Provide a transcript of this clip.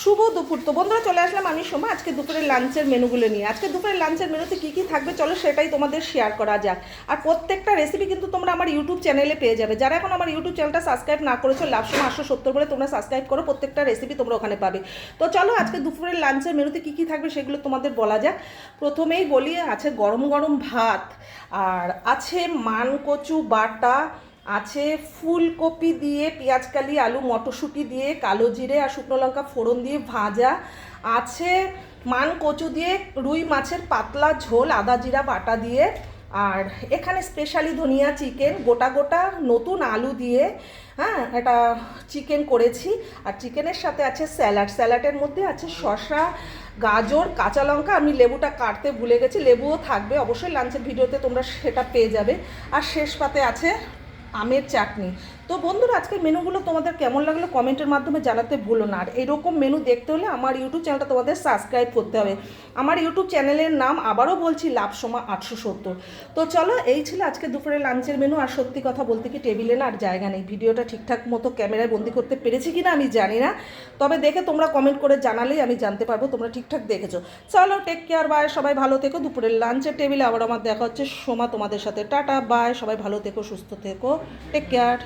শুভ দুপুর। তো বন্ধুরা, চলে আসলাম আমি সময় আজকে দুপুরের লাঞ্চের মেনুগুলো নিয়ে। আজকে দুপুরের লাঞ্চের মেনুতে কী কী থাকবে চলো সেটাই তোমাদের শেয়ার করা যাক। আর প্রত্যেকটা রেসিপি কিন্তু তোমরা আমার ইউটিউব চ্যানেলে পেয়ে যাবে। যারা এখন আমার ইউটিউব চ্যানেলটা সাবস্ক্রাইব না করেছ লাভ সময় আটশো সত্তর বলে তোমরা সাবস্ক্রাইব করো, প্রত্যেকটা রেসিপি তোমরা ওখানে পাবে। তো চলো আজকে দুপুরের লাঞ্চের মেনুতে কী কী থাকবে সেগুলো তোমাদের বলা যাক। প্রথমেই বলি আছে গরম গরম ভাত, আর আছে মান কচু বাটা আছে ফুলকপি দিয়ে পেঁয়াজকালি আলু, মটরশুঁটি দিয়ে, কালো জিরে আর শুকনো লঙ্কা ফোড়ন দিয়ে ভাজা। আছে মান কচু দিয়ে রুই মাছের পাতলা ঝোল, আদা জিরা বাটা দিয়ে। আর এখানে স্পেশালি ধনিয়া চিকেন, গোটা গোটা নতুন আলু দিয়ে হ্যাঁ এটা চিকেন করেছি। আর চিকেনের সাথে আছে স্যালাড, স্যালাডের মধ্যে আছে শসা, গাজর, কাঁচা লঙ্কা। আমি লেবুটা কাটতে ভুলে গেছি, লেবুও থাকবে। অবশ্যই লাঞ্চের ভিডিওতে তোমরা সেটা পেয়ে যাবে। আর শেষ পাতে আছে আমের চাটনি। তো বন্ধুরা, আজকের মেনুগুলো তোমাদের কেমন লাগল কমেন্টের মাধ্যমে জানাতে ভুলো না। আর এরকম মেনু দেখতে হলে আমার ইউটিউব চ্যানেলটা তোমাদের সাবস্ক্রাইব করতে হবে। আমার ইউটিউব চ্যানেলের নাম আবারও বলছি, লাভ সমা আটশো সত্তর। তো চলো, এই ছিল আজকে দুপুরে লাঞ্চের মেনু আর সত্যি কথা বলতে কি টেবিলে না আর জায়গা নেই। ভিডিওটা ঠিকঠাক মতো ক্যামেরায় বন্দি করতে পেরেছি কি না আমি জানি না। তবে দেখে তোমরা কমেন্ট করে জানালেই আমি জানতে পারব, তোমরা ঠিকঠাক দেখেছ। চলো টেক কেয়ার বাই সবাই ভালো থেকো। দুপুরের লাঞ্চের টেবিলে আবার আমার দেখা হচ্ছে সোমা তোমাদের সাথে। টাটা বাই সবাই ভালো থেকো, সুস্থ থেকো। Take care